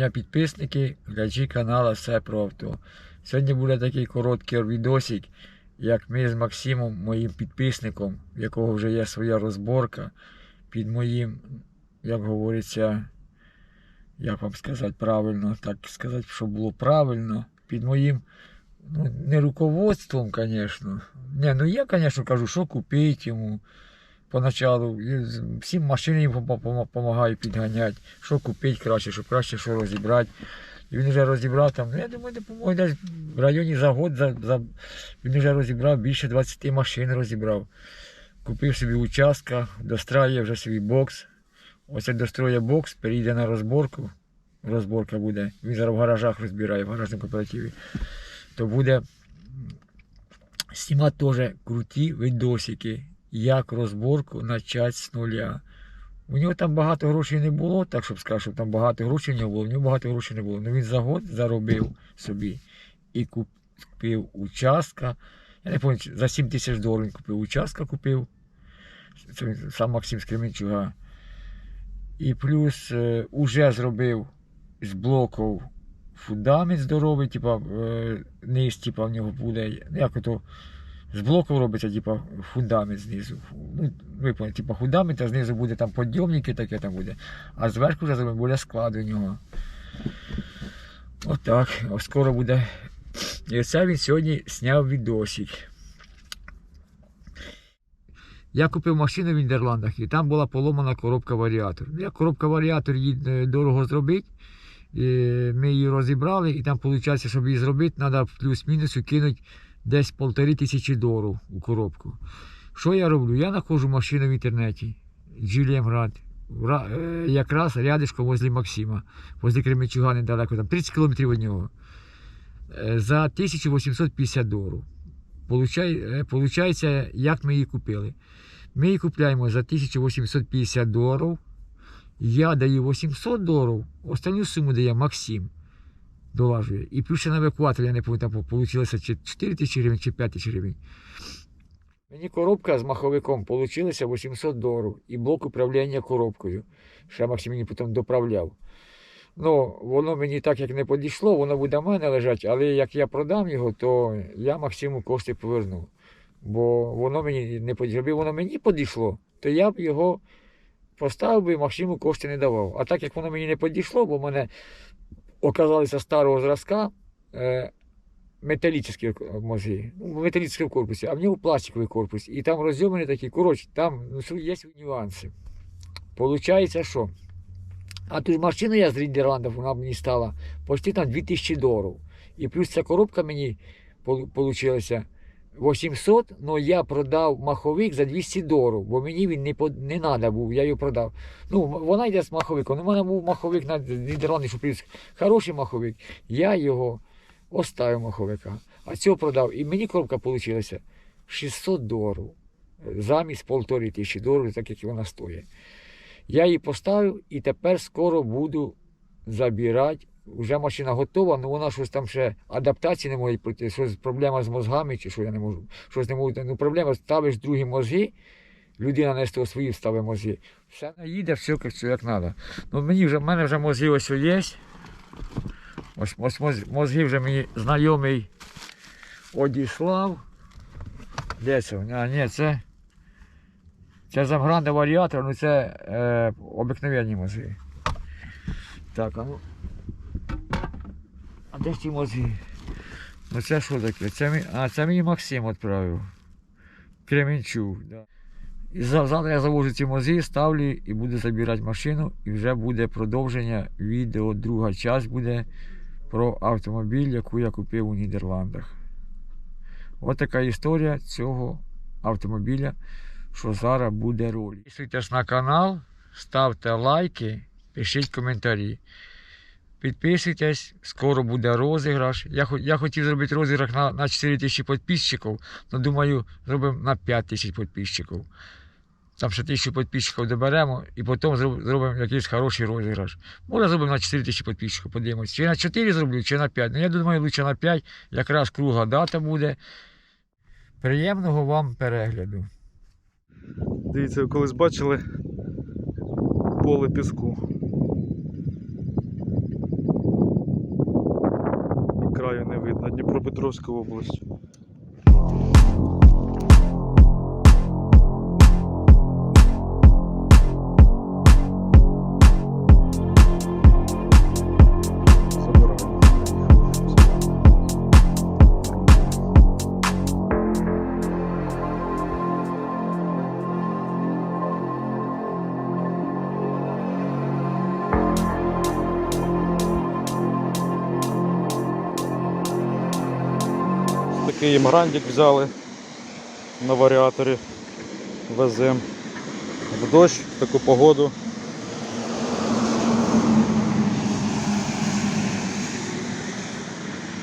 Дня підписники, глядачі каналу Все про авто. Сьогодні буде такий короткий відосик, як ми з Максимом, моїм підписником, в якого вже є своя розборка, під моїм, як говориться, як вам сказати правильно, так сказати, щоб було правильно, під моїм, ну, не руководством, звісно. Не, ну я, звісно, кажу, що купити йому. Поначалу всім машини їм допомагаю підганяти, що купити краще, щоб краще що розібрати. І він вже розібрав там, ну я думаю, допоможе десь в районі за год, за, за, він вже розібрав більше 20 машин розібрав. Купив собі участка, достраює вже свій бокс. Ось як достроє бокс, перейде на розборку. Розборка буде. Він зараз в гаражах розбирає, в гаражному кооперативі. То буде м, знімати теж круті видосики, як розборку почати з нуля. У нього там багато грошей не було, так щоб сказати, щоб там багато грошей нього було. У нього багато грошей не було. Ну він за год заробив собі і купив участка. Я не пам'ятаю, за 7 тисяч доларів купив участка, купив. Це сам Максим з. І плюс е, уже зробив з блоків фундамент здоровий, типа е, низ, типа в нього буде. Як ото з блоків робиться, типа фундамент знизу. Ну, ви поняли, типа фундамент, а знизу буде там підйомники, таке там буде. А зверху вже зробимо буде склад у нього. Отак. Ось скоро буде. І оце він сьогодні зняв відосик. Я купив машину в Нідерландах і там була поломана коробка варіатор. Я коробка варіатор її е, дорого зробити. І Ми її розібрали, і там виходить, щоб її зробити, треба плюс-мінус кинути десь полтори тисячі доларів у коробку. Що я роблю? Я знаходжу машину в інтернеті. Джиліємград. Якраз рядишком возле Максима, возле Кременчуга недалеко, там 30 кілометрів від нього. Е, За 1850 доларів. Е, Получається, як ми її купили. Ми її купляємо за 1850 доларів. Я даю 800 доларів, останню суму дає Максим. Долажує. І плюс ще на евакуатор, я не пам'ятаю, вийшло чи 4 тисячі гривень, чи 5 тисяч гривень. Мені коробка з маховиком вийшла 800 доларів і блок управління коробкою. Ще Максим мені потім доправляв. Ну, воно мені так як не підійшло, воно буде в мене лежати, але як я продам його, то я Максиму кошти поверну. Бо воно мені не підійшло. Якби воно мені підійшло, то я б його поставив би Максиму кошти не давав. А так як воно мені не підійшло, бо в мене оказалися старого зразка е, металічні мозги, ну, в металічному корпусі, а в нього пластиковий корпус. І там розйомані такі, коротше, там ну, є нюанси. Получається, що? А ту ж машину я з Нідерландів, вона мені стала почти там 2000 доларів. І плюс ця коробка мені вийшла 800, але я продав маховик за 200 доларів, бо мені він не, не треба був, я його продав. Ну, вона йде з маховиком. У мене був маховик на Нідерланди, що хороший маховик. Я його оставив маховика, а цього продав. І мені коробка вийшла 600 доларів замість полтори тисячі доларів, так як вона стоїть. Я її поставив і тепер скоро буду забирати. Вже машина готова, але вона щось там ще адаптації не може пройти, щось проблема з мозгами, чи що я не можу. Щось не можу. Ну, проблема, ставиш другі мозги, людина не того свої ставить мозги. Все їде, все як треба. Ну, мені вже, в мене вже мозги ось є. Ось, ось моз- мозги вже мені знайомий одіслав. Де це? А, ні, це. Це замгранний варіатор, ну це е, обикновенні мозги. Так, а ну. Де ж ті мозги? Ну це що таке? Це, а, це мені Максим відправив. Кременчук. Да. І за- завтра я завожу ці мозги, ставлю і буду забирати машину, і вже буде продовження відео. Друга часть буде про автомобіль, яку я купив у Нідерландах. Ось така історія цього автомобіля, що зараз буде роль. Підписуйтесь на канал, ставте лайки, пишіть коментарі. Підписуйтесь, скоро буде розіграш. Я, я хотів зробити розіграш на, на 4 тисячі підписчиків, але думаю, зробимо на 5 тисяч підписчиків. Там ще тисячу підписчиків доберемо і потім зроб- зробимо якийсь хороший розіграш. Може зробимо на 4 тисячі підписчиків, подивимось. Чи на 4 зроблю, чи на 5. Ну я думаю, лучше на 5, якраз круга дата буде. Приємного вам перегляду. Дивіться, ви колись бачили поле піску. На Дніпропетровську область. Такий імграндик взяли на варіаторі. Везем в дощ, в таку погоду.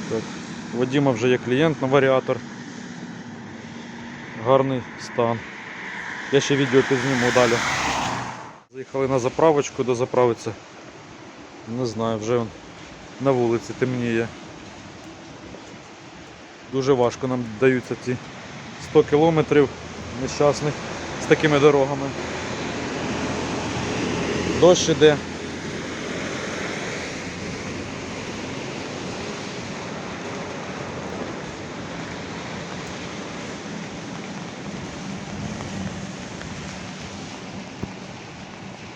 Так. У Вадима вже є клієнт на варіатор. Гарний стан. Я ще відео підзніму далі. Заїхали на заправочку, до заправиться. Не знаю, вже на вулиці темніє. Дуже важко нам даються ці 100 кілометрів нещасних з такими дорогами. Дощ іде.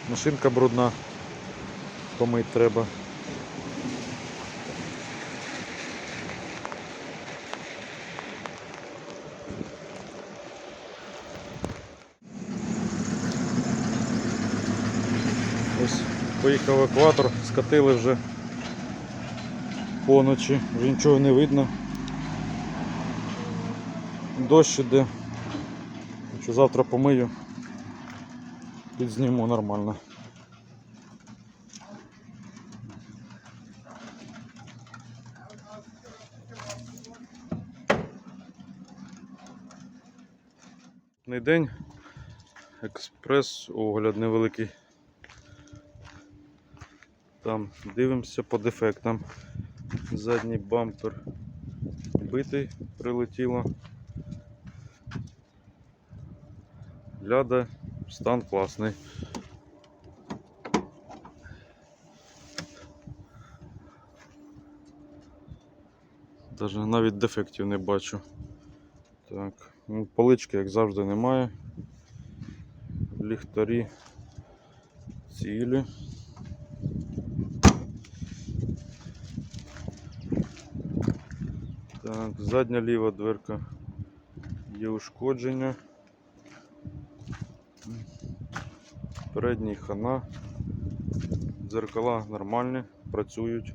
Машинка брудна, помить треба. Ось поїхав екватор, скатили вже поночі, вже нічого не видно. Дощ іде. Що завтра помию, підзніму нормально. День. Експрес, огляд невеликий. Там дивимося по дефектам. Задній бампер битий, прилетіло. Ляда, стан класний. Даже навіть дефектів не бачу. Так, ну, полички, як завжди, немає. Ліхтарі цілі. Так, задня ліва дверка є ушкодження. Передній хана. Дзеркала нормальні, працюють.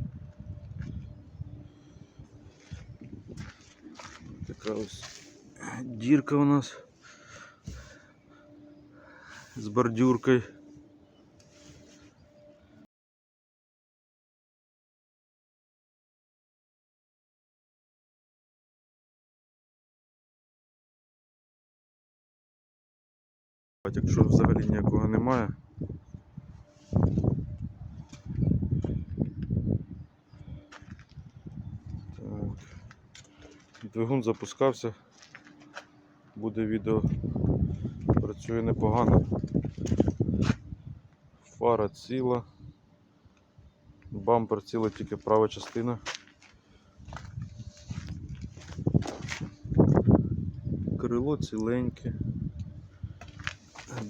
Така ось дірка у нас з бордюркою. Якщо взагалі ніякого немає. Так. Двигун запускався. Буде відео. Працює непогано. Фара ціла. Бампер ціла тільки права частина. Крило ціленьке.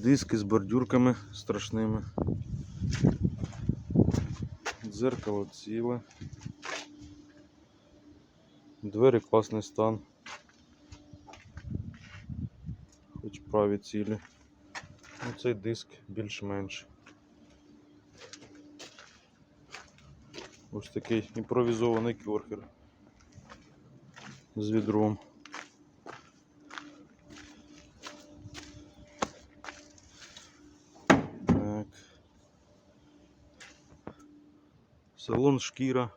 Диски з бордюрками страшними. Дзеркало ціле. Двері класний стан. Хоч праві цілі. Ну, цей диск більш-менш. Ось такий імпровізований кьорхер з відром. Салон шкіра.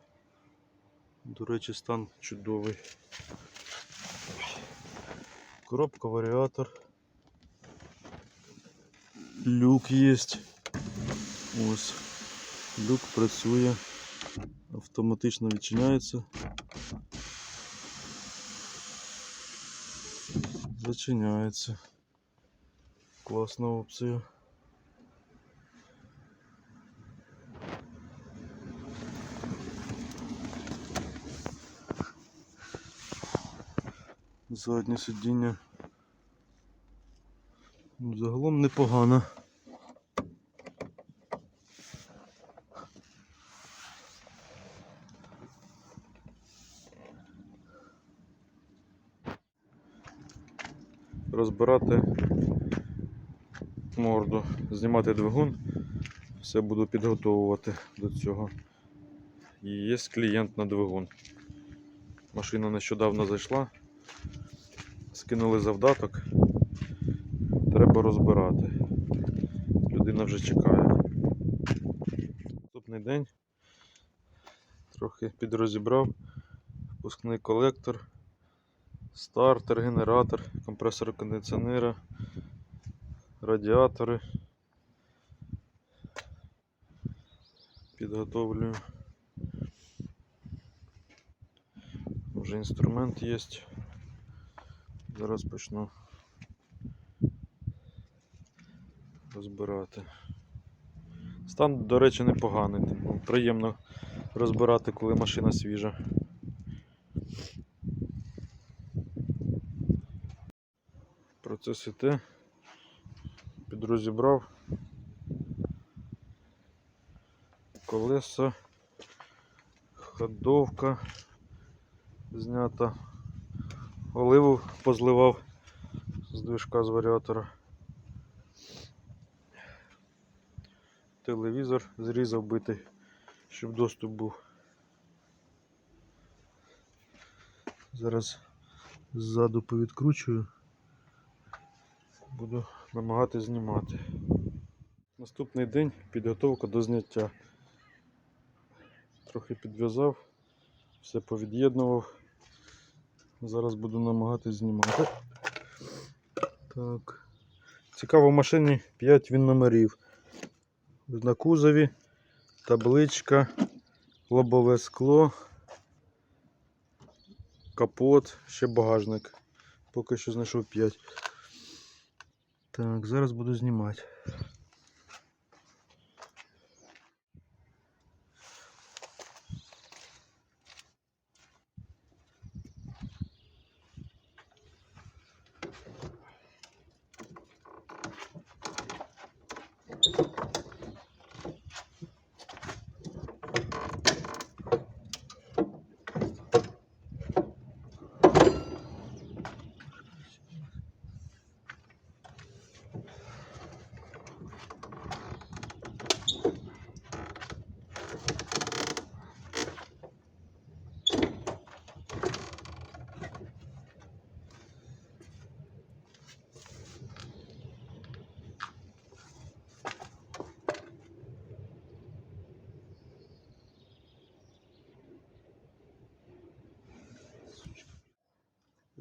До речі, стан чудовий. Коробка варіатор. Люк є. Ось. Люк працює. Автоматично відчиняється. Зачиняється. Класна опція. Заднє сидіння. Ну, Загалом непогано. Розбирати морду, знімати двигун, все буду підготовувати до цього. І є клієнт на двигун. Машина нещодавно зайшла, скинули завдаток, треба розбирати. Людина вже чекає. Наступний день трохи підрозібрав впускний колектор, стартер, генератор, компресор кондиціонера, радіатори. Підготовлюю. Вже інструмент є. Зараз почну розбирати. Стан, до речі, непоганий. Приємно розбирати, коли машина свіжа. Процес іде. Підрозібрав. Колеса, ходовка знята. Оливу позливав з движка з варіатора. Телевізор зрізав битий, щоб доступ був. Зараз ззаду повідкручую. Буду намагатися знімати. Наступний день підготовка до зняття. Трохи підв'язав, все повід'єднував. Зараз буду намагатись знімати. Так. Цікаво, в машині 5 він номерів. На кузові, табличка, лобове скло, капот, ще багажник. Поки що знайшов 5. Так, зараз буду знімати.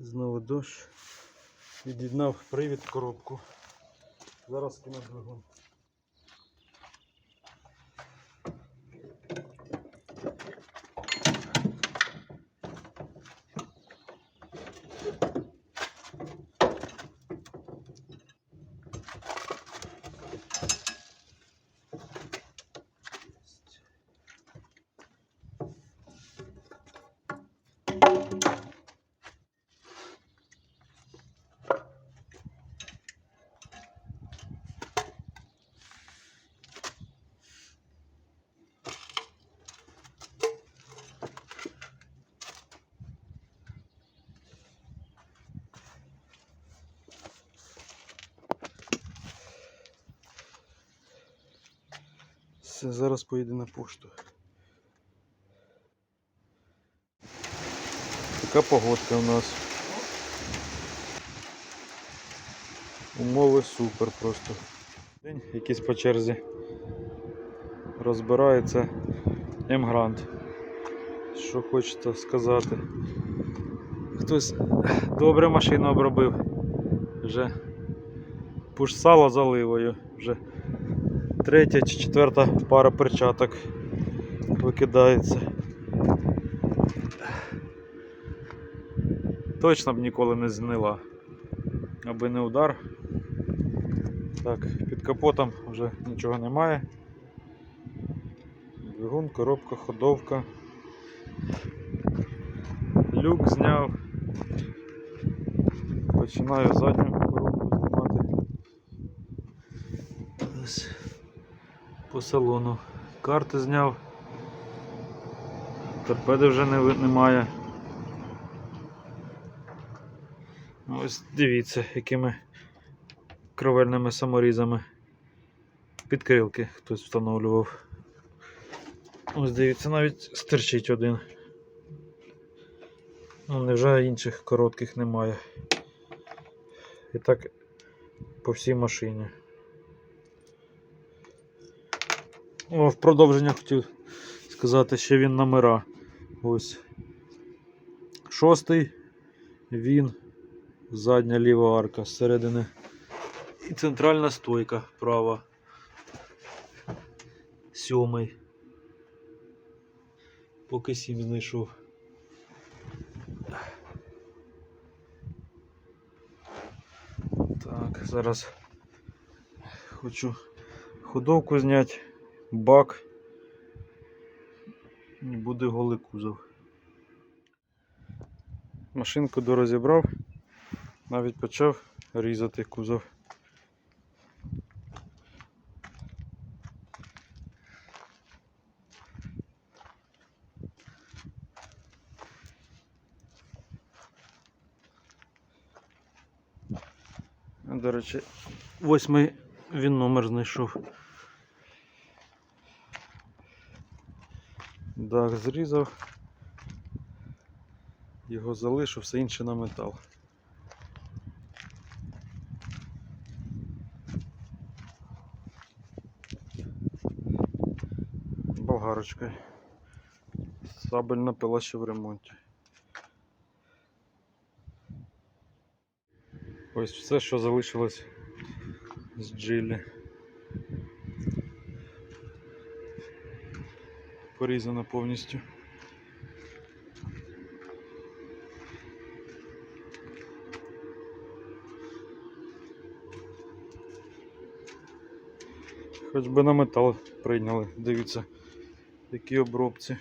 Знову дощ. Від'єднав привід коробку. Зараз кину двигун. Зараз поїде на пошту. Така погодка у нас. Умови супер просто. День якийсь по черзі. Розбирається М-Грант. Що хочеться сказати. Хтось добре машину обробив. Вже пуш сало заливою. Вже третя чи четверта пара перчаток викидається. Точно б ніколи не знила. Аби не удар. Так, під капотом вже нічого немає. Двигун, коробка, ходовка. Люк зняв. Починаю задню коробку знімати. Ось по салону. Карти зняв. Торпеди вже не, немає. Ось дивіться, якими кровельними саморізами. Підкрилки хтось встановлював. Ось дивіться, навіть стирчить один. Ну, невже інших коротких немає. І так по всій машині. О, в продовження хотів сказати, ще він номера. Ось. Шостий він, задня ліва арка зсередини. І центральна стойка права. Сьомий. Поки сім знайшов. Так, зараз хочу ходовку зняти, бак. І буде голий кузов. Машинку дорозібрав, навіть почав різати кузов. До речі, восьмий він номер знайшов. Дах зрізав. Його залишив, все інше на метал. Болгарочкою. Сабельна пила ще в ремонті. Ось все, що залишилось з джилі. Порізано повністю. Хоч би на метал прийняли, дивіться, які обробці.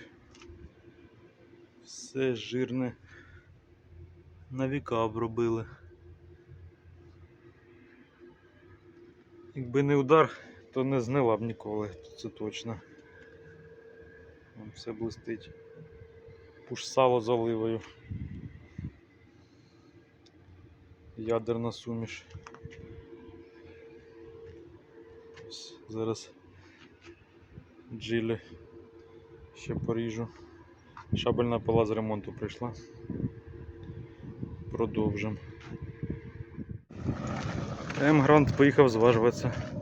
Все жирне. На віка обробили. Якби не удар, то не знила б ніколи, це точно. Вон все блистить. Пуш сало з оливою. Ядерна суміш. Ось Зараз джилі ще поріжу. Шабельна пила з ремонту прийшла. Продовжимо. М-Грант поїхав зважуватися.